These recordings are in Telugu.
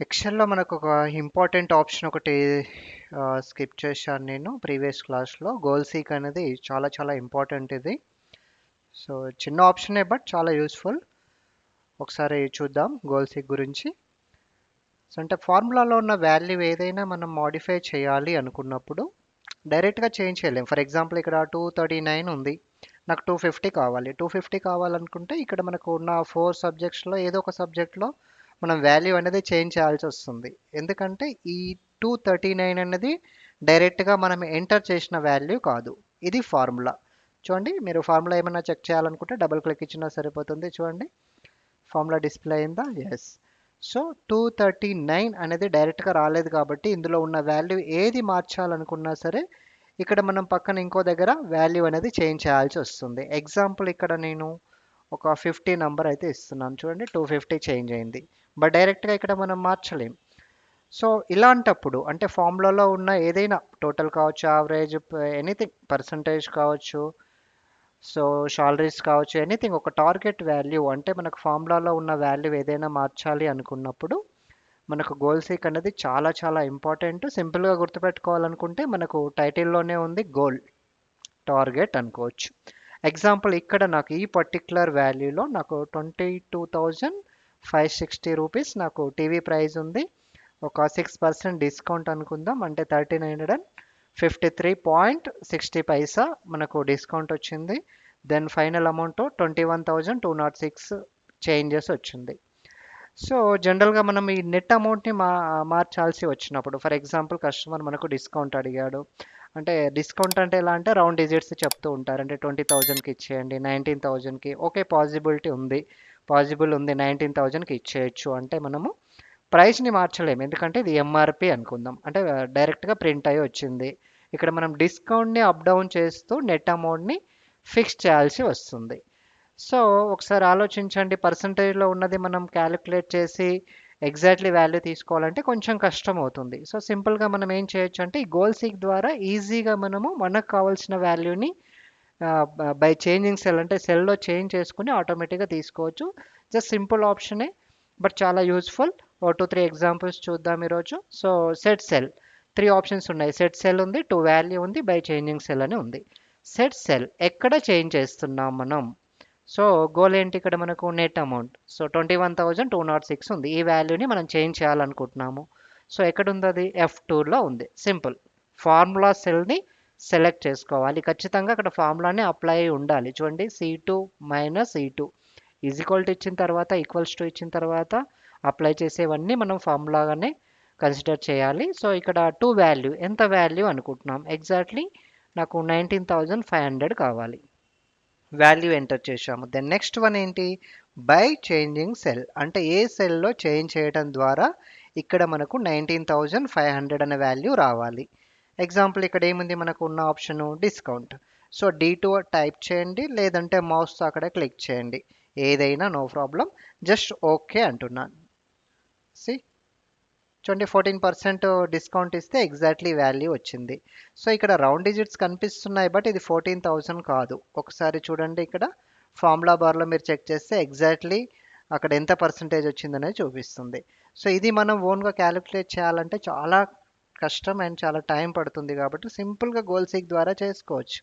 ఎక్సెల్‌లో మనకు ఒక ఇంపార్టెంట్ ఆప్షన్ ఒకటి స్కిప్ చేశాను నేను ప్రీవియస్ క్లాస్‌లో. గోల్ సీక్ అనేది చాలా చాలా ఇంపార్టెంట్ ఇది. సో, చిన్న ఆప్షనే బట్ చాలా యూస్ఫుల్ ఒకసారి చూద్దాం గోల్ సీక్ గురించి. సో, అంటే ఫార్ములాలో ఉన్న వాల్యూ ఏదైనా మనం మాడిఫై చేయాలి అనుకున్నప్పుడు డైరెక్ట్‌గా చేంజ్ చేయలేం. ఫర్ ఎగ్జాంపుల్ ఇక్కడ 239 ఉంది. నాకు 250 కావాలి. 250 కావాలనుకుంటే ఇక్కడ మనకు ఉన్న ఫోర్ సబ్జెక్ట్స్‌లో ఏదో ఒక సబ్జెక్ట్‌లో మనం వాల్యూ అనేది చేంజ్ చేయాల్సి వస్తుంది ఎందుకంటే ఈ 239 అనేది డైరెక్ట్‌గా మనం ఎంటర్ చేసిన వాల్యూ కాదు. ఇది ఫార్ములా. చూడండి మీరు ఫార్ములా ఏమైనా చెక్ చేయాలనుకుంటే డబుల్ క్లిక్ ఇచ్చినా సరిపోతుంది చూడండి. ఫార్ములా డిస్‌ప్లే అయిందా? ఎస్ సో, 239 అనేది డైరెక్ట్‌గా రాలేదు కాబట్టి ఇందులో ఉన్న వాల్యూ ఏది మార్చాలనుకున్నా సరే ఇక్కడ మనం పక్కన ఇంకో దగ్గర వాల్యూ అనేది చేంజ్ చేయాల్సి వస్తుంది ఎగ్జాంపుల్ ఇక్కడ నేను ఒక ఫిఫ్టీ నెంబర్ అయితే ఇస్తున్నాను. చూడండి 250 చేంజ్ అయింది. బట్ డైరెక్ట్‌గా ఇక్కడ మనం మార్చలేం. సో, ఇలాంటప్పుడు అంటే ఫార్ములాలో ఉన్న ఏదైనా టోటల్ కావచ్చు, యావరేజ్ ఎనీథింగ్ పర్సెంటేజ్ కావచ్చు, సో శాలరీస్ కావచ్చు, ఎనీథింగ్ ఒక టార్గెట్ వాల్యూ అంటే మనకు ఫార్ములాలో ఉన్న వాల్యూ ఏదైనా మార్చాలి అనుకున్నప్పుడు మనకు గోల్ సీక్ అనేది చాలా చాలా ఇంపార్టెంట్. సింపుల్‌గా గుర్తుపెట్టుకోవాలనుకుంటే మనకు టైటిల్‌లోనే ఉంది గోల్. టార్గెట్ అనుకోవచ్చు. ఎగ్జాంపుల్ ఇక్కడ నాకు ఈ పర్టిక్యులర్ వాల్యూలో నాకు 22,560 రూపీస్ నాకు టీవీ ప్రైస్ ఉంది. ఒక సిక్స్ పర్సెంట్ డిస్కౌంట్ అనుకుందాం. అంటే 1,353.60 పైసా మనకు డిస్కౌంట్ వచ్చింది. దెన్ ఫైనల్ అమౌంట్ 21,206 చేంజెస్ వచ్చింది. సో, జనరల్‌గా మనం ఈ నెట్ అమౌంట్‌ని మా మార్చాల్సి వచ్చినప్పుడు ఫర్ ఎగ్జాంపుల్ కస్టమర్ మనకు డిస్కౌంట్ అడిగాడు. అంటే డిస్కౌంట్ అంటే ఎలా అంటే రౌండ్ డిజిట్స్ చెప్తూ ఉంటారు. అంటే 20,000కి ఇచ్చేయండి, 19,000కి ఓకే పాజిబిలిటీ ఉంది. పాజిబుల్ ఉంది 19,000కి ఇచ్చేయొచ్చు అంటే మనము ప్రైస్‌ని మార్చలేము. ఎందుకంటే ఇది ఎంఆర్పి అనుకుందాం. అంటే డైరెక్ట్‌గా ప్రింట్ అయ్యి వచ్చింది. ఇక్కడ మనం డిస్కౌంట్‌ని అప్ డౌన్ చేస్తూ నెట్ అమౌంట్‌ని ఫిక్స్ చేయాల్సి వస్తుంది. సో, ఒకసారి ఆలోచించండి పర్సెంటేజ్‌లో ఉన్నది మనం క్యాలిక్యులేట్ చేసి ఎగ్జాక్ట్‌లీ వాల్యూ తీసుకోవాలంటే కొంచెం కష్టం అవుతుంది. సో, సింపుల్‌గా మనం ఏం చేయొచ్చు అంటే ఈ గోల్ సీక్ ద్వారా ఈజీగా మనము మనకు కావాల్సిన వాల్యూని బై చేంజింగ్ సెల్ అంటే సెల్‌లో చేంజ్ చేసుకుని ఆటోమేటిక్‌గా తీసుకోవచ్చు. జస్ట్ సింపుల్ ఆప్షనే బట్ చాలా యూజ్‌ఫుల్. ఓ 2, 3 ఎగ్జాంపుల్స్ చూద్దాం ఈరోజు. So, set cell three options ఉన్నాయి. సెట్ సెల్ ఉంది, టు వాల్యూ ఉంది, బై చేంజింగ్ సెల్ అని ఉంది. సెట్ సెల్ ఎక్కడ చేంజ్ చేస్తున్నాం మనం? సో, గోల్ ఏంటి ఇక్కడ మనకు నెట్ అమౌంట్. సో, 21,206 ఉంది. ఈ వాల్యూని మనం చేంజ్ చేయాలనుకుంటున్నాము. సో, ఎక్కడుందో అది ఎఫ్ టూలో ఉంది. సింపుల్. ఫార్ములా సెల్‌ని సెలెక్ట్ చేసుకోవాలి. ఖచ్చితంగా అక్కడ ఫార్ములానే అప్లై అయ్యి ఉండాలి. చూడండి C two minus E two is equal to ఇచ్చిన తర్వాత ఈక్వల్స్ టు ఇచ్చిన తర్వాత అప్లై చేసేవన్నీ మనం ఫార్ములాగానే కన్సిడర్ చేయాలి. సో, ఇక్కడ టూ వాల్యూ ఎంత వాల్యూ అనుకుంటున్నాం. ఎగ్జాక్ట్‌లీ నాకు 19,500 కావాలి. వాల్యూ ఎంటర్ చేశాము. దెన్ నెక్స్ట్ వన్ ఏంటి? By changing cell. అంటే ఏ సెల్‌లో చేంజ్ చేయడం ద్వారా ఇక్కడ మనకు 19,500 అనే వాల్యూ రావాలి. ఎగ్జాంపుల్ ఇక్కడ ఏముంది మనకు ఉన్న option discount. So, D two type చేయండి. లేదంటే మౌస్‌తో అక్కడ క్లిక్ చేయండి. ఏదైనా నో ప్రాబ్లం జస్ట్ ఓకే అంటున్నాను. సి చూడండి 14% డిస్కౌంట్ ఇస్తే ఎగ్జాక్ట్‌లీ వాల్యూ వచ్చింది. సో, ఇక్కడ రౌండ్ డిజిట్స్ కనిపిస్తున్నాయి బట్ ఇది 14,000 కాదు. ఒకసారి చూడండి ఇక్కడ ఫార్ములా బార్‌లో మీరు చెక్ చేస్తే ఎగ్జాక్ట్‌లీ అక్కడ ఎంత పర్సెంటేజ్ వచ్చిందనేది చూపిస్తుంది. సో, ఇది మనం ఓన్‌గా క్యాలిక్యులేట్ చేయాలంటే చాలా కష్టం అండ్ చాలా టైం పడుతుంది కాబట్టి సింపుల్‌గా గోల్ సీక్ ద్వారా చేసుకోవచ్చు.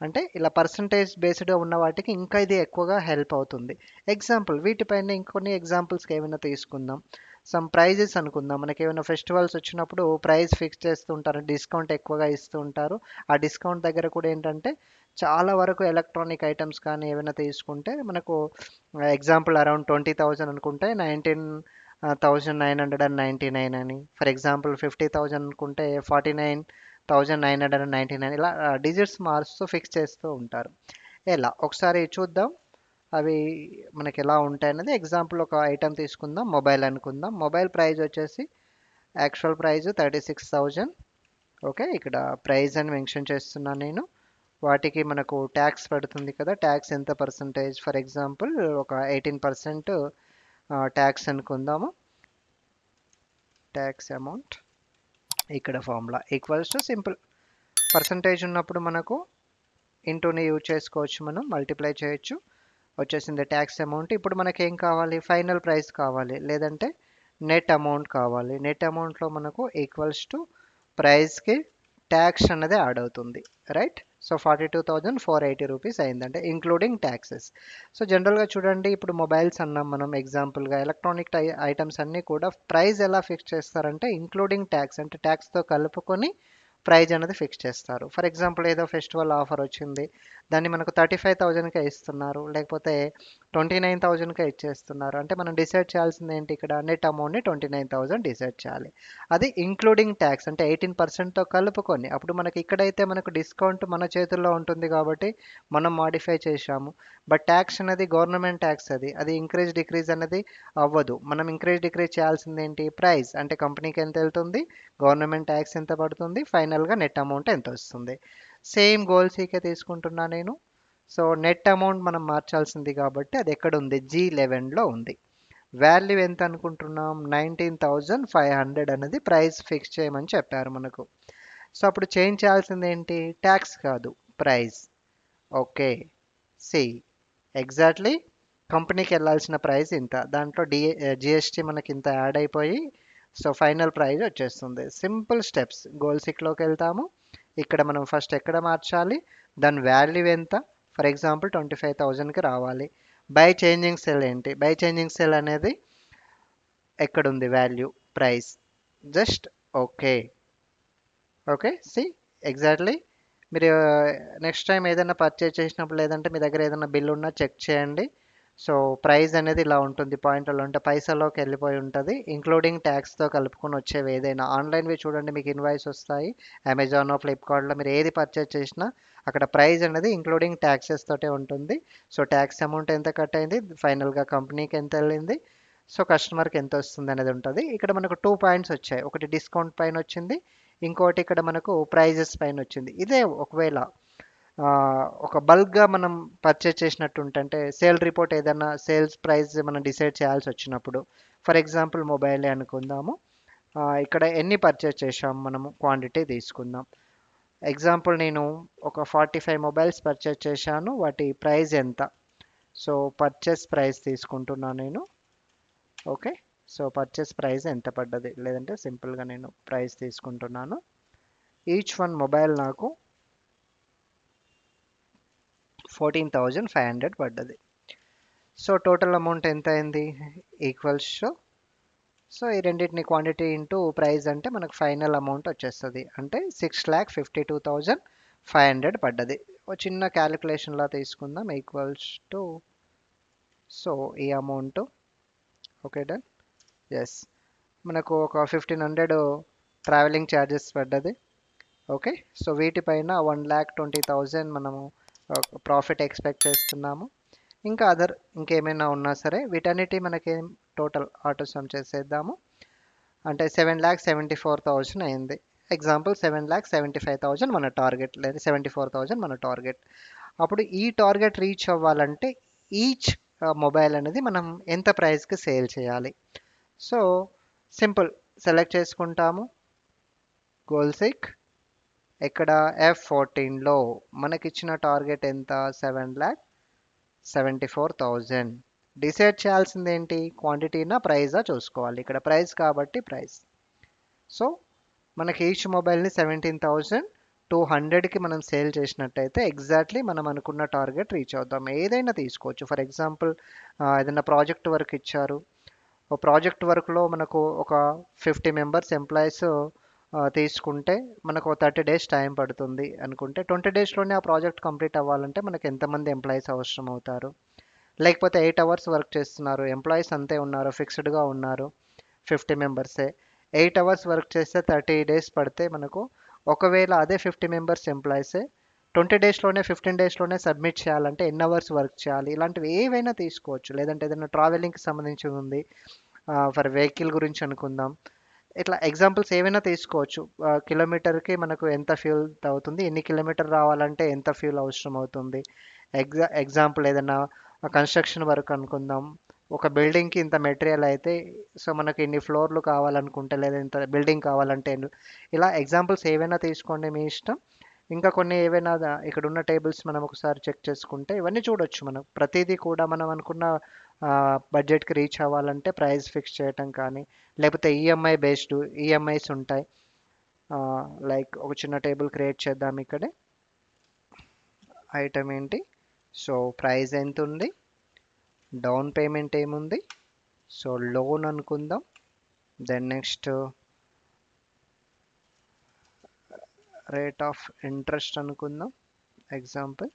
అంటే ఇలా పర్సెంటేజ్ బేస్డ్‌గా ఉన్న వాటికి ఇంకా ఇది ఎక్కువగా హెల్ప్ అవుతుంది. ఎగ్జాంపుల్ వీటిపైన ఇంకొన్ని ఎగ్జాంపుల్స్‌కి ఏమైనా తీసుకుందాం. సమ్ ప్రైజెస్ అనుకుందాం. మనకి ఏమైనా ఫెస్టివల్స్ వచ్చినప్పుడు ప్రైస్ ఫిక్స్ చేస్తూ ఉంటారు. డిస్కౌంట్ ఎక్కువగా ఇస్తూ ఉంటారు. ఆ డిస్కౌంట్ దగ్గర కూడా ఏంటంటే చాలా వరకు ఎలక్ట్రానిక్ ఐటమ్స్ కానీ ఏమైనా తీసుకుంటే మనకు ఎగ్జాంపుల్ అరౌండ్ 20,000 అనుకుంటే 19,999 అని. ఫర్ ఎగ్జాంపుల్ 50,000 అనుకుంటే 49,999 ఇలా డిజిట్స్ మారుస్తూ ఫిక్స్ చేస్తూ ఉంటారు. ఎలా? ఒకసారి చూద్దాం. అవి మనకి ఎలా ఉంటాయన్నది ఎగ్జాంపుల్ ఒక ఐటెం తీసుకుందాం. మొబైల్ అనుకుందాం. మొబైల్ ప్రైజ్ వచ్చేసి యాక్చువల్ ప్రైస్ 36,000 ఓకే. ఇక్కడ ప్రైస్ అని మెన్షన్ చేస్తున్నాను నేను. వాటికి మనకు ట్యాక్స్ పడుతుంది కదా! ట్యాక్స్ ఎంత పర్సెంటేజ్ ఫర్ ఎగ్జాంపుల్ ఒక ఎయిటీన్ పర్సెంట్ ట్యాక్స్ అనుకుందాము. ట్యాక్స్ అమౌంట్ ఇక్కడ formula equals to simple percentage ఉన్నప్పుడు మనకు ఇంటూని యూజ్ చేసుకోవచ్చు మనం మల్టిప్లై చేయొచ్చు వచ్చేసింది ట్యాక్స్ అమౌంట్ ఇప్పుడు మనకి ఏం కావాలి? ఫైనల్ ప్రైస్ కావాలి. లేదంటే నెట్ అమౌంట్ కావాలి. నెట్ అమౌంట్లో మనకు ఈక్వల్స్ టు ప్రైస్కి ట్యాక్స్ అనేది యాడ్ అవుతుంది. Right so forty two thousand four eighty rupees అయిందంటే ఇంక్లూడింగ్ ట్యాక్సెస్ సో జనరల్గా చూడండి. ఇప్పుడు మొబైల్స్ అన్నాం మనం ఎగ్జాంపుల్గా ఎలక్ట్రానిక్ ఐటమ్స్ అన్నీ కూడా ప్రైస్ ఎలా ఫిక్స్ చేస్తారంటే ఇంక్లూడింగ్ ట్యాక్స్ అంటే ట్యాక్స్తో కలుపుకొని ప్రైజ్ అనేది ఫిక్స్ చేస్తారు. ఫర్ ఎగ్జాంపుల్ ఏదో ఫెస్టివల్ ఆఫర్ వచ్చింది దాన్ని మనకు థర్టీ ఫైవ్ థౌజండ్కే ఇస్తున్నారు లేకపోతే ట్వంటీ నైన్ థౌజండ్కే ఇచ్చేస్తున్నారు. అంటే మనం డిసైడ్ చేయాల్సింది ఏంటి? ఇక్కడ నెట్ అమౌంట్ని ట్వంటీ నైన్ థౌజండ్ డిసైడ్ చేయాలి. అది ఇంక్లూడింగ్ ట్యాక్స్ అంటే ఎయిటీన్ పర్సెంట్తో కలుపుకొని అప్పుడు మనకి ఇక్కడైతే మనకు డిస్కౌంట్ మన చేతుల్లో ఉంటుంది కాబట్టి మనం మాడిఫై చేశాము. బట్ ట్యాక్స్ అనేది గవర్నమెంట్ ట్యాక్స్ అది. అది ఇంక్రీజ్ డిక్రీజ్ అనేది అవ్వదు. మనం ఇంక్రీజ్ డిక్రీజ్ చేయాల్సింది ఏంటి? ప్రైస్ అంటే కంపెనీకి ఎంత వెళ్తుంది? గవర్నమెంట్ ట్యాక్స్ ఎంత పడుతుంది? ఫైనల్ ఫైనల్గా నెట్ అమౌంట్ ఎంత వస్తుంది సేమ్ గోల్ సీకే తీసుకుంటున్నా నేను. సో నెట్ అమౌంట్ మనం మార్చాల్సింది కాబట్టి అది ఎక్కడ ఉంది జీ లెవెన్లో ఉంది. వాల్యూ ఎంత అనుకుంటున్నాం? నైన్టీన్ థౌజండ్ ఫైవ్ హండ్రెడ్ అనేది ప్రైస్ ఫిక్స్ చేయమని చెప్పారు మనకు. సో అప్పుడు చేంజ్ చేయాల్సింది ఏంటి? ట్యాక్స్ కాదు ప్రైస్. ఓకే. సి. ఎగ్జాక్ట్లీ కంపెనీకి వెళ్ళాల్సిన ప్రైస్ ఇంత. దాంట్లో డిఏ జిఎస్టీ మనకి ఇంత యాడ్ అయిపోయి సో ఫైనల్ ప్రైజ్ వచ్చేస్తుంది. Simple steps. గోల్ సిక్లోకి వెళ్తాము. ఇక్కడ మనం ఫస్ట్ ఎక్కడ మార్చాలి? దాని వాల్యూ ఎంత? ఫర్ ఎగ్జాంపుల్ ట్వంటీ ఫైవ్ థౌజండ్కి రావాలి. బై చేంజింగ్ సెల్ ఏంటి? బై చేంజింగ్ సెల్ అనేది ఎక్కడుంది value? Price. Just okay. Okay? See? Exactly. మీరు నెక్స్ట్ టైం ఏదైనా పర్చేజ్ చేసినప్పుడు లేదంటే మీ దగ్గర ఏదైనా బిల్ ఉన్నా చెక్ చేయండి. సో ప్రైస్ అనేది ఇలా ఉంటుంది. పాయింట్లో ఉంటే పైసలోకి వెళ్ళిపోయి ఉంటుంది. ఇంక్లూడింగ్ ట్యాక్స్తో కలుపుకొని వచ్చేవి ఏదైనా. ఆన్లైన్వి చూడండి మీకు ఇన్వాయిస్ వస్తాయి. అమెజాన్ ఫ్లిప్కార్ట్లో మీరు ఏది పర్చేజ్ చేసినా అక్కడ ప్రైస్ అనేది ఇంక్లూడింగ్ ట్యాక్సెస్ తోటే ఉంటుంది. సో ట్యాక్స్ అమౌంట్ ఎంత కట్ అయింది? ఫైనల్గా కంపెనీకి ఎంత వెళ్ళింది? సో కస్టమర్కి ఎంత వస్తుంది అనేది ఉంటుంది. ఇక్కడ మనకు టూ పాయింట్స్ వచ్చాయి. ఒకటి డిస్కౌంట్ పైన వచ్చింది. ఇంకోటి ఇక్కడ మనకు ప్రైజెస్ పైన వచ్చింది. ఇదే ఒకవేళ ఒక బల్క్గా మనం పర్చేజ్ చేసినట్టు ఉంటే సేల్ రిపోర్ట్ ఏదైనా సేల్స్ ప్రైస్ మనం డిసైడ్ చేయాల్సి వచ్చినప్పుడు ఫర్ ఎగ్జాంపుల్ మొబైలే అనుకుందాము ఇక్కడ ఎన్ని పర్చేజ్ చేసాము మనము క్వాంటిటీ తీసుకుందాం. ఎగ్జాంపుల్ నేను ఒక ఫార్టీ ఫైవ్ మొబైల్స్ పర్చేజ్ చేశాను వాటి ప్రైస్ ఎంత? సో పర్చేస్ ప్రైస్ తీసుకుంటున్నాను నేను. ఓకే సో పర్చేస్ ప్రైస్ ఎంత పడ్డది? లేదంటే సింపుల్గా నేను ప్రైస్ తీసుకుంటున్నాను. ఈచ్ వన్ మొబైల్ నాకు ఫోర్టీన్ థౌజండ్ ఫైవ్ హండ్రెడ్ పడ్డది. సో టోటల్ అమౌంట్ ఎంత అయింది ఈక్వల్స్ సో ఈ రెండింటిని క్వాంటిటీ ఇంటూ ప్రైస్ అంటే మనకు ఫైనల్ అమౌంట్ వచ్చేస్తుంది. అంటే six lakh fifty two thousand five hundred పడ్డది. ఒక చిన్న క్యాలిక్యులేషన్లా తీసుకుందాం. ఈక్వల్స్ టు సో ఈ అమౌంట్ ఓకే డన్ ఎస్ మనకు ఒక ఫిఫ్టీన్ హండ్రెడ్ ట్రావెలింగ్ ఛార్జెస్ పడ్డది. ఓకే సో వీటిపైన వన్ ల్యాక్ ట్వంటీ థౌజండ్ మనము ప్రాఫిట్ ఎక్స్పెక్ట్ చేస్తున్నాము. ఇంకా అదర్ ఇంకేమైనా ఉన్నా సరే వీటన్నిటి మనకి టోటల్ ఆటో సమ్ చేసేద్దాము. అంటే seven lakh seventy four thousand అయింది. Example seven lakh seventy five thousand మన టార్గెట్ లేదా సెవెంటీ ఫోర్ థౌజండ్ మన టార్గెట్ అప్పుడు ఈ టార్గెట్ రీచ్ అవ్వాలంటే ఈచ్ మొబైల్ అనేది మనం ఎంత ప్రైస్కి సేల్ చేయాలి. సో సింపుల్ సెలెక్ట్ చేసుకుంటాము. గోల్సిక్ ఇక్కడ ఎఫ్ ఫోర్టీన్లో మనకిచ్చిన టార్గెట్ ఎంత? Seven lakh seventy four thousand decide చేయాల్సింది ఏంటి క్వాంటిటీనా ప్రైజా చూసుకోవాలి. ఇక్కడ ప్రైస్ కాబట్టి ప్రైస్ సో మనకి ఈచ్ మొబైల్ని సెవెంటీన్ థౌజండ్ టూ హండ్రెడ్కి మనం సేల్ చేసినట్టయితే ఎగ్జాక్ట్లీ మనం అనుకున్న టార్గెట్ రీచ్ అవుతాం. ఏదైనా తీసుకోవచ్చు. ఫర్ ఎగ్జాంపుల్ ఏదైనా ప్రాజెక్ట్ వర్క్ ఇచ్చారు. ఓ ప్రాజెక్ట్ వర్క్లో మనకు ఒక ఫిఫ్టీ మెంబర్స్ ఎంప్లాయీస్ తీసుకుంటే మనకు థర్టీ డేస్ టైం పడుతుంది అనుకుంటే ట్వంటీ డేస్లోనే ఆ ప్రాజెక్ట్ కంప్లీట్ అవ్వాలంటే మనకు ఎంతమంది ఎంప్లాయీస్ అవసరం అవుతారు. లేకపోతే ఎయిట్ అవర్స్ వర్క్ చేస్తున్నారు. ఎంప్లాయీస్ అంతే ఉన్నారు ఫిక్స్డ్గా ఉన్నారు ఫిఫ్టీ మెంబర్సే ఎయిట్ అవర్స్ వర్క్ చేస్తే థర్టీ డేస్ పడితే మనకు ఒకవేళ అదే ఫిఫ్టీ మెంబర్స్ ఎంప్లాయీసే ట్వంటీ డేస్లోనే ఫిఫ్టీన్ డేస్లోనే సబ్మిట్ చేయాలంటే ఎన్ని అవర్స్ వర్క్ చేయాలి. ఇలాంటివి ఏవైనా తీసుకోవచ్చు. లేదంటే ఏదైనా ట్రావెలింగ్కి సంబంధించి ఉంది. ఫర్ వెహికల్ గురించి అనుకుందాం. ఇట్లా ఎగ్జాంపుల్స్ ఏవైనా తీసుకోవచ్చు. కిలోమీటర్కి మనకు ఎంత ఫ్యూల్ అవుతుంది ఎన్ని కిలోమీటర్ రావాలంటే ఎంత ఫ్యూల్ అవసరం అవుతుంది. ఎగ్జా ఎగ్జాంపుల్ ఏదైనా కన్స్ట్రక్షన్ వర్క్ అనుకుందాం. ఒక బిల్డింగ్కి ఇంత మెటీరియల్ అయితే సో మనకి ఇన్ని ఫ్లోర్లు కావాలనుకుంటే లేదా ఇంత బిల్డింగ్ కావాలంటే ఇలా ఎగ్జాంపుల్స్ ఏవైనా తీసుకోండి మీ ఇష్టం. ఇంకా కొన్ని ఏవైనా ఇక్కడ ఉన్న టేబుల్స్ మనం ఒకసారి చెక్ చేసుకుంటే ఇవన్నీ చూడొచ్చు మనం. ప్రతిదీ కూడా మనం అనుకున్న బడ్జెట్కి రీచ్ అవ్వాలంటే ప్రైస్ ఫిక్స్ చేయటం కానీ లేకపోతే ఈఎంఐ బేస్డ్ ఈఎంఐస్ ఉంటాయి. లైక్ ఒక చిన్న టేబుల్ క్రియేట్ చేద్దాం ఇక్కడే. ఐటమ్ ఏంటి? సో ప్రైస్ ఎంత ఉంది? డౌన్ పేమెంట్ ఏముంది? సో లోన్ అనుకుందాం. Then next rate of interest అనుకుందాం. Example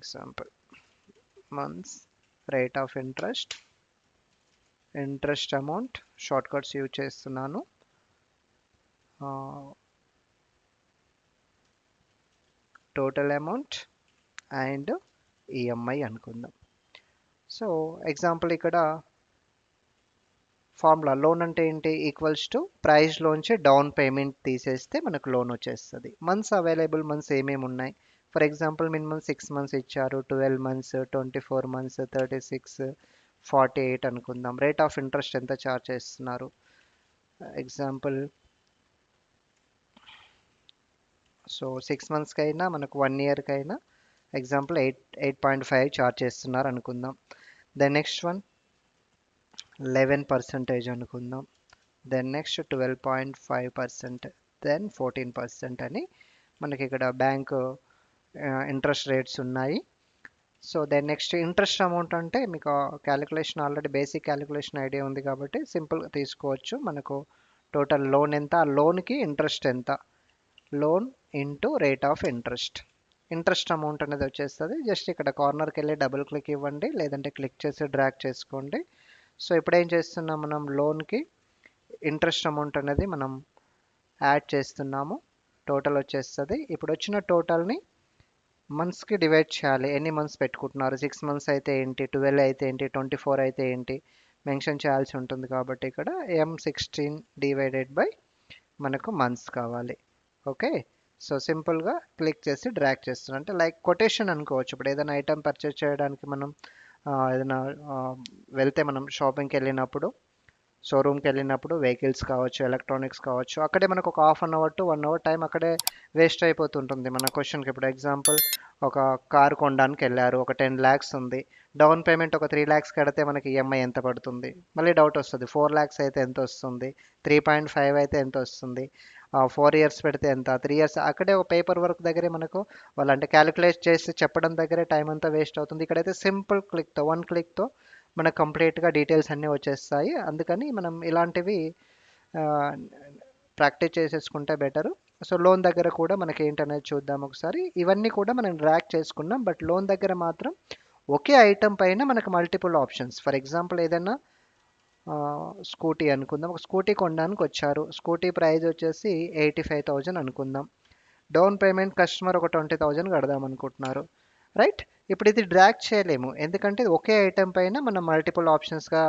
example months rate of interest interest amount shortcuts use చేస్తున్నాను. టోటల్ అమౌంట్ అండ్ ఈఎంఐ అనుకుందాం. సో ఎగ్జాంపుల్ ఇక్కడ ఫార్ములా లోన్ అంటే ఏంటి? ఈక్వల్స్ టు ప్రైస్లోంచి డౌన్ పేమెంట్ తీసేస్తే మనకు లోన్ వచ్చేస్తుంది. మంత్స్ అవైలబుల్ మంత్స్ ఏమేమి ఉన్నాయి for example minimum six months ఇచ్చారు twelve months twenty four months thirty six forty eight అనుకుందాం. రేట్ ఆఫ్ ఇంట్రెస్ట్ ఎంత చార్జ్ చేస్తున్నారు? ఎగ్జాంపుల్ సో సిక్స్ మంత్స్కి అయినా మనకు వన్ ఇయర్కి అయినా example eight eight point five charge చేస్తున్నారు అనుకుందాం. Then next one eleven percentage అనుకుందాం. Then next twelve point five percent then fourteen percent అని మనకి ఇక్కడ బ్యాంకు ఇంట్రెస్ట్ రేట్స్ ఉన్నాయి. So then next interest amount అంటే మీకు calculation already basic calculation idea ఉంది కాబట్టి సింపుల్గా తీసుకోవచ్చు. మనకు టోటల్ లోన్ ఎంత? ఆ లోన్కి ఇంట్రెస్ట్ ఎంత? Loan into rate of interest interest amount అనేది వచ్చేస్తుంది. జస్ట్ ఇక్కడ కార్నర్కి వెళ్ళి డబుల్ క్లిక్ ఇవ్వండి. లేదంటే క్లిక్ చేసి డ్రాక్ చేసుకోండి. సో ఇప్పుడు ఏం చేస్తున్నాం మనం? లోన్కి ఇంట్రెస్ట్ అమౌంట్ అనేది మనం యాడ్ చేస్తున్నాము. టోటల్ వచ్చేస్తుంది. ఇప్పుడు వచ్చిన టోటల్ని మంత్స్కి డివైడ్ చేయాలి. ఎన్ని మంత్స్ పెట్టుకుంటున్నారు? సిక్స్ మంత్స్ అయితే ఏంటి? ట్వెల్వ్ అయితే ఏంటి? ట్వంటీ ఫోర్ అయితే ఏంటి? మెన్షన్ చేయాల్సి ఉంటుంది కాబట్టి ఇక్కడ ఎం సిక్స్టీన్ డివైడెడ్ బై మనకు మంత్స్ కావాలి. ఓకే సో సింపుల్గా క్లిక్ చేసి డ్రాక్ చేస్తున్నాం. అంటే లైక్ కొటేషన్ అనుకోవచ్చు. ఇప్పుడు ఏదైనా ఐటమ్ పర్చేస్ చేయడానికి మనం ఏదైనా వెళ్తే మనం షాపింగ్కి వెళ్ళినప్పుడు షోరూమ్కి వెళ్ళినప్పుడు వెహికల్స్ కావచ్చు ఎలక్ట్రానిక్స్ కావచ్చు అక్కడే మనకు ఒక half an hour to one hour time అక్కడే వేస్ట్ అయిపోతుంటుంది. మన క్వశ్చన్కి ఇప్పుడు ఎగ్జాంపుల్ ఒక కార్ కొనడానికి వెళ్ళారు ఒక టెన్ ల్యాక్స్ ఉంది. డౌన్ పేమెంట్ ఒక త్రీ ల్యాక్స్ కడితే మనకి ఈఎంఐ ఎంత పడుతుంది? మళ్ళీ డౌట్ వస్తుంది. ఫోర్ ల్యాక్స్ అయితే ఎంత వస్తుంది? త్రీ పాయింట్ ఫైవ్ అయితే ఎంత వస్తుంది? ఫోర్ ఇయర్స్ పెడితే ఎంత? త్రీ ఇయర్స్ అక్కడే ఒక పేపర్ వర్క్ దగ్గరే మనకు వాళ్ళు అంటే క్యాలిక్యులేట్ చేసి చెప్పడం దగ్గరే టైం అంతా వేస్ట్ అవుతుంది. ఇక్కడైతే సింపుల్ క్లిక్తో వన్ క్లిక్తో మనకు కంప్లీట్గా డీటెయిల్స్ అన్నీ వచ్చేస్తాయి. అందుకని మనం ఇలాంటివి ప్రాక్టీస్ చేసేసుకుంటే బెటరు. సో లోన్ దగ్గర కూడా మనకి ఏంటనేది చూద్దాం ఒకసారి. ఇవన్నీ కూడా మనం ట్రాక్ చేసుకున్నాం. బట్ లోన్ దగ్గర మాత్రం ఒకే ఐటమ్ పైన మనకు మల్టిపుల్ ఆప్షన్స్. ఫర్ ఎగ్జాంపుల్ ఏదైనా స్కూటీ అనుకుందాం. ఒక స్కూటీ కొనడానికి వచ్చారు. స్కూటీ ప్రైస్ వచ్చేసి ఎయిటీ ఫైవ్ థౌజండ్ అనుకుందాం. డౌన్ పేమెంట్ కస్టమర్ ఒక ట్వంటీ థౌజండ్ కడదాం అనుకుంటున్నారు. రైట్? ఇప్పుడు ఇది డ్రాక్ చేయలేము. ఎందుకంటే ఒకే ఐటమ్ పైన మనం మల్టిపుల్ ఆప్షన్స్గా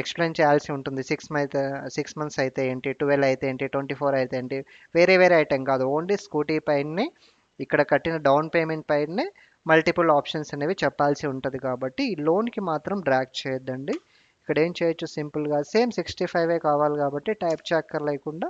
ఎక్స్ప్లెయిన్ చేయాల్సి ఉంటుంది. సిక్స్ మంత్ సిక్స్ మంత్స్ అయితే ఏంటి? ట్వెల్వ్ అయితే ఏంటి? ట్వంటీ ఫోర్ అయితే ఏంటి? వేరే వేరే ఐటెం కాదు. ఓన్లీ స్కూటీ పైనే ఇక్కడ కట్టిన డౌన్ పేమెంట్ పైనే మల్టిపుల్ ఆప్షన్స్ అనేవి చెప్పాల్సి ఉంటుంది కాబట్టి ఈ లోన్కి మాత్రం డ్రాక్ చేయొద్దండి. ఇక్కడ ఏం చేయొచ్చు? సింపుల్గా సేమ్ సిక్స్టీ ఫైవే కావాలి కాబట్టి టైప్ చక్కర్ లేకుండా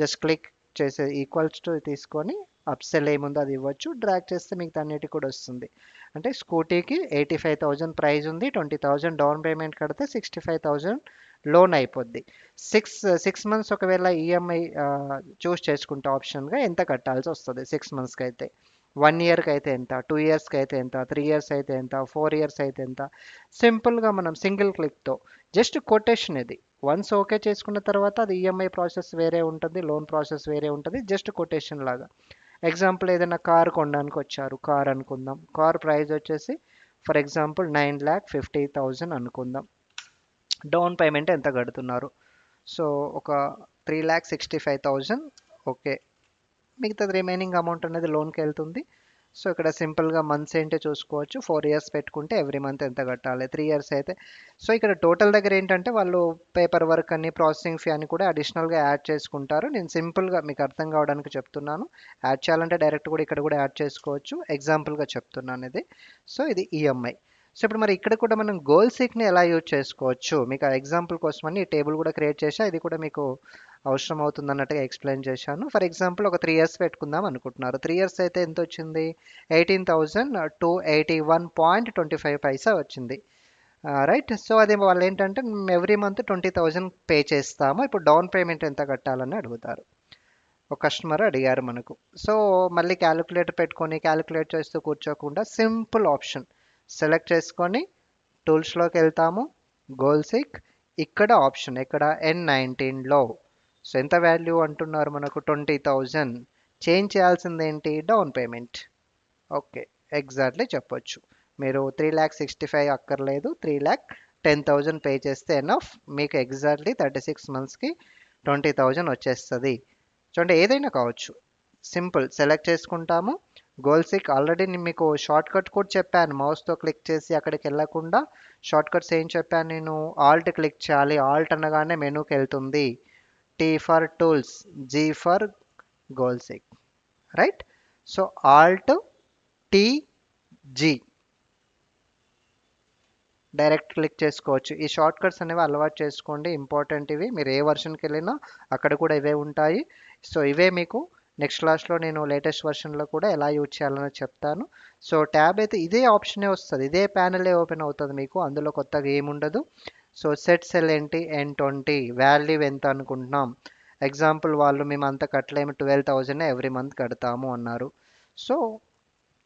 జస్ట్ క్లిక్ చేసే ఈక్వల్స్ టు తీసుకొని అప్సెల్ ఏముందో అది ఇవ్వచ్చు. డ్రాక్ చేస్తే మీకు అన్నిటి కూడా వస్తుంది. అంటే స్కూటీకి ఎయిటీ ఫైవ్ థౌజండ్ ప్రైస్ ఉంది. ట్వంటీ థౌజండ్ డౌన్ పేమెంట్ కడితే సిక్స్టీ ఫైవ్ థౌజండ్ లోన్ అయిపోద్ది. సిక్స్ సిక్స్ మంత్స్ ఒకవేళ ఈఎంఐ చూస్ చేసుకుంటే ఆప్షన్గా ఎంత కట్టాల్సి వస్తుంది? సిక్స్ మంత్స్కి అయితే వన్ ఇయర్కి అయితే ఎంత? టూ ఇయర్స్కి అయితే ఎంత? త్రీ ఇయర్స్ అయితే ఎంత? ఫోర్ ఇయర్స్ అయితే ఎంత? సింపుల్గా మనం సింగిల్ క్లిక్తో జస్ట్ కొటేషన్ ఇది. వన్స్ ఓకే చేసుకున్న తర్వాత అది ఈఎంఐ ప్రాసెస్ వేరే ఉంటుంది లోన్ ప్రాసెస్ వేరే ఉంటుంది జస్ట్ కొటేషన్ లాగా. ఎగ్జాంపుల్ ఏదైనా కార్ కొనడానికి వచ్చారు కార్ అనుకుందాం. కార్ ప్రైస్ వచ్చేసి for example nine lakh fifty thousand అనుకుందాం. డౌన్ పేమెంట్ ఎంత కడుతున్నారు? సో ఒక three lakh sixty five thousand okay మిగతాది రిమైనింగ్ అమౌంట్ అనేది లోన్కి వెళ్తుంది. సో ఇక్కడ సింపుల్గా మంత్స్ ఏంటో చూసుకోవచ్చు. ఫోర్ ఇయర్స్ పెట్టుకుంటే ఎవ్రీ మంత్ ఎంత కట్టాలి? త్రీ ఇయర్స్ అయితే. సో ఇక్కడ టోటల్ దగ్గర ఏంటంటే వాళ్ళు పేపర్ వర్క్ అని ప్రాసెసింగ్ ఫీ అని కూడా అడిషనల్గా యాడ్ చేసుకుంటారు. నేను సింపుల్గా మీకు అర్థం కావడానికి చెప్తున్నాను. యాడ్ చేయాలంటే డైరెక్ట్ కూడా ఇక్కడ కూడా యాడ్ చేసుకోవచ్చు. ఎగ్జాంపుల్గా చెప్తున్నాను ఇది. సో ఇది ఈఎంఐ. సో ఇప్పుడు మరి ఇక్కడ కూడా మనం గోల్ సీక్ని ఎలా యూజ్ చేసుకోవచ్చు? మీకు ఆ ఎగ్జాంపుల్ కోసమని ఈ టేబుల్ కూడా క్రియేట్ చేసా ఇది కూడా మీకు అవసరం అవుతుంది అన్నట్టుగా ఎక్స్ప్లెయిన్ చేశాను. ఫర్ ఎగ్జాంపుల్ ఒక త్రీ ఇయర్స్ పెట్టుకుందాం అనుకుంటున్నారు. త్రీ ఇయర్స్ అయితే ఎంత వచ్చింది eighteen thousand two eighty one point twenty five paisa వచ్చింది. రైట్ సో అది వాళ్ళు ఏంటంటే every month twenty thousand pay చేస్తాము. ఇప్పుడు డౌన్ పేమెంట్ ఎంత కట్టాలని అడుగుతారు. ఒక కస్టమర్ అడిగారు మనకు. సో మళ్ళీ క్యాలిక్యులేటర్ పెట్టుకొని క్యాలిక్యులేట్ చేస్తూ కూర్చోకుండా సింపుల్ ఆప్షన్ సెలెక్ట్ చేసుకొని టూల్స్లోకి వెళ్తాము. గోల్సిక్ ఇక్కడ ఆప్షన్ ఇక్కడ ఎన్ నైన్టీన్లో సో ఎంత వాల్యూ అంటున్నారు మనకు ట్వంటీ థౌజండ్. చేంజ్ చేయాల్సింది ఏంటి డౌన్ పేమెంట్. ఓకే ఎగ్జాక్ట్లీ చెప్పొచ్చు. మీరు త్రీ ల్యాక్ సిక్స్టీ ఫైవ్ అక్కర్లేదు. Three lakh ten thousand pay చేస్తే ఎనఫ్ మీకు ఎగ్జాక్ట్లీ థర్టీ సిక్స్ మంత్స్కి ట్వంటీ థౌజండ్ వచ్చేస్తుంది. చూడండి ఏదైనా కావచ్చు. సింపుల్ సెలెక్ట్ చేసుకుంటాము. గోల్స్కి ఆల్రెడీ నేను మీకు షార్ట్ కట్ కూడా చెప్పాను. మౌస్తో క్లిక్ చేసి అక్కడికి వెళ్ళకుండా షార్ట్ కట్స్ ఏం చెప్పాను నేను? ఆల్ట్ క్లిక్ చేయాలి. ఆల్ట్ అనగానే మెనూకి వెళ్తుంది. T for tools G for seek, right so alt T G direct click చేసుకోవచ్చు. ఈ షార్ట్ కట్స్ అనేవి అలవాటు చేసుకోండి. ఇంపార్టెంట్ ఇవి. మీరు ఏ వర్షన్కి వెళ్ళినా అక్కడ కూడా ఇవే ఉంటాయి. సో ఇవే మీకు నెక్స్ట్ క్లాస్లో నేను లేటెస్ట్ వర్షన్లో కూడా ఎలా యూజ్ చేయాలని చెప్తాను. సో ట్యాబ్ అయితే ఇదే ఆప్షనే వస్తుంది. ఇదే ప్యానలే ఓపెన్ అవుతుంది మీకు. అందులో కొత్తగా ఏముండదు. సో సెట్ సెల్ ఏంటి? ఎన్ ట్వంటీ. వాల్యూ ఎంత అనుకుంటున్నాం? ఎగ్జాంపుల్ వాళ్ళు మేము అంత కట్టలేము ట్వెల్వ్ థౌజండ్ ఎవ్రీ మంత్ కడతాము అన్నారు. సో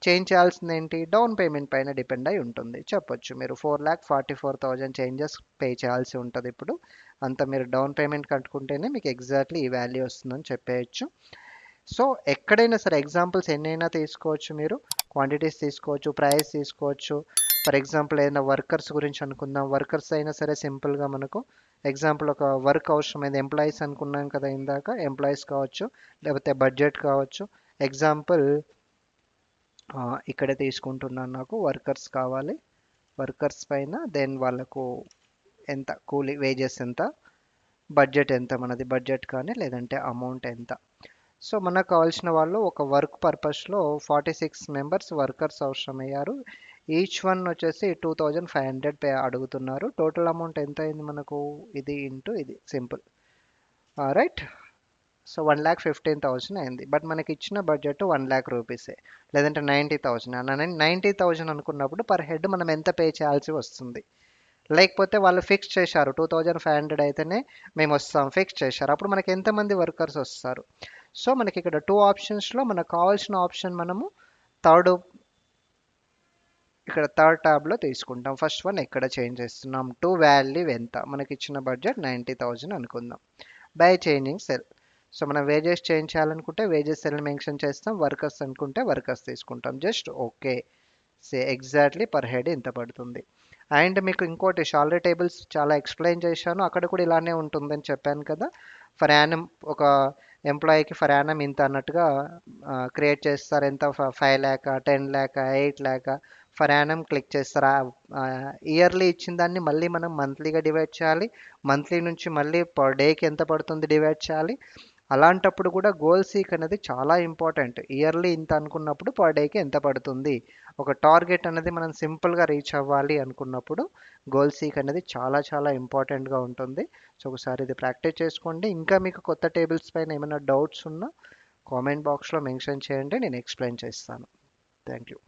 చేంజ్ చేయాల్సింది ఏంటి? డౌన్ పేమెంట్ పైన డిపెండ్ అయి ఉంటుంది. చెప్పొచ్చు. మీరు four lakh forty four thousand changes pay చేయాల్సి ఉంటుంది ఇప్పుడు. అంత మీరు డౌన్ పేమెంట్ కట్టుకుంటేనే మీకు ఎగ్జాక్ట్లీ ఈ వాల్యూ వస్తుందని చెప్పేయచ్చు. సో ఎక్కడైనా సరే ఎగ్జాంపుల్స్ ఎన్నైనా తీసుకోవచ్చు మీరు. క్వాంటిటీస్ తీసుకోవచ్చు ప్రైస్ తీసుకోవచ్చు. ఫర్ ఎగ్జాంపుల్ ఏదైనా వర్కర్స్ గురించి అనుకుందాం. వర్కర్స్ అయినా సరే సింపుల్గా మనకు ఎగ్జాంపుల్ ఒక వర్క్ అవసరమైంది. ఎంప్లాయీస్ అనుకున్నాం కదా ఇందాక. ఎంప్లాయీస్ కావచ్చు లేకపోతే బడ్జెట్ కావచ్చు. ఎగ్జాంపుల్ ఇక్కడే తీసుకుంటున్నాను నాకు. వర్కర్స్ కావాలి. వర్కర్స్ పైన దెన్ వాళ్ళకు ఎంత? కూలీ వేజెస్ ఎంత? బడ్జెట్ ఎంత మనది? బడ్జెట్ కానీ లేదంటే అమౌంట్ ఎంత? సో మనకు కావాల్సిన వాళ్ళు ఒక వర్క్ పర్పస్లో ఫార్టీ సిక్స్ మెంబర్స్ వర్కర్స్ అవసరమయ్యారు. ఈచ్ వన్ వచ్చేసి two thousand five hundred pay అడుగుతున్నారు. టోటల్ అమౌంట్ ఎంత అయింది మనకు? ఇది ఇంటూ ఇది simple right so one lakh fifteen thousand అయింది. బట్ మనకి ఇచ్చిన బడ్జెట్ వన్ ల్యాక్ రూపీసే లేదంటే నైంటీ థౌసండ్ అన్న నైంటీ థౌసండ్ అనుకున్నప్పుడు పర్ హెడ్ మనం ఎంత పే చేయాల్సి వస్తుంది? లేకపోతే వాళ్ళు ఫిక్స్ చేశారు. టూ థౌజండ్ ఫైవ్ హండ్రెడ్ అయితేనే మేము వస్తాం. ఫిక్స్ చేశారు. అప్పుడు మనకి ఎంతమంది వర్కర్స్ వస్తారు? సో మనకి ఇక్కడ టూ ఆప్షన్స్లో మనకు కావాల్సిన ఆప్షన్ మనము థర్డ్ ఇక్కడ థర్డ్ ట్యాబ్లో తీసుకుంటాం. ఫస్ట్ వన్ ఎక్కడ చేంజ్ చేస్తున్నాం? టు వాల్యూ ఎంత? మనకి ఇచ్చిన బడ్జెట్ నైంటీ థౌజండ్ అనుకుందాం. బై చేంజింగ్ సెల్ సో మనం వేజెస్ చేంజ్ చేయాలనుకుంటే వేజెస్ సెల్ మెన్షన్ చేస్తాం. వర్కర్స్ అనుకుంటే వర్కర్స్ తీసుకుంటాం. Just okay say exactly per head ఎంత పడుతుంది. అండ్ మీకు ఇంకోటి శాలరీ టేబుల్స్ చాలా ఎక్స్ప్లెయిన్ చేశాను. అక్కడ కూడా ఇలానే ఉంటుందని చెప్పాను కదా. ఫర్ యానం ఒక ఎంప్లాయీకి ఫర్ యానం ఇంత అన్నట్టుగా క్రియేట్ చేస్తారు. ఎంత five lakh ten lakh eight lakh for annum click చేస్తారు. ఇయర్లీ ఇచ్చిన దాన్ని మళ్ళీ మనం మంత్లీగా డివైడ్ చేయాలి. మంత్లీ నుంచి మళ్ళీ పర్ డేకి ఎంత పడుతుంది డివైడ్ చేయాలి. అలాంటప్పుడు కూడా గోల్ సీక్ అనేది చాలా ఇంపార్టెంట్ ఇయర్లీ ఇంత అనుకున్నప్పుడు పర్ డేకి ఎంత పడుతుంది? ఒక టార్గెట్ అనేది మనం సింపుల్గా రీచ్ అవ్వాలి అనుకున్నప్పుడు గోల్ సీక్ అనేది చాలా చాలా ఇంపార్టెంట్గా ఉంటుంది. సో ఒకసారి ఇది ప్రాక్టీస్ చేసుకోండి. ఇంకా మీకు కొత్త టేబుల్స్ పైన ఏమైనా డౌట్స్ ఉన్నా కామెంట్ బాక్స్లో మెన్షన్ చేయండి. నేను ఎక్స్ప్లెయిన్ చేస్తాను. Thank you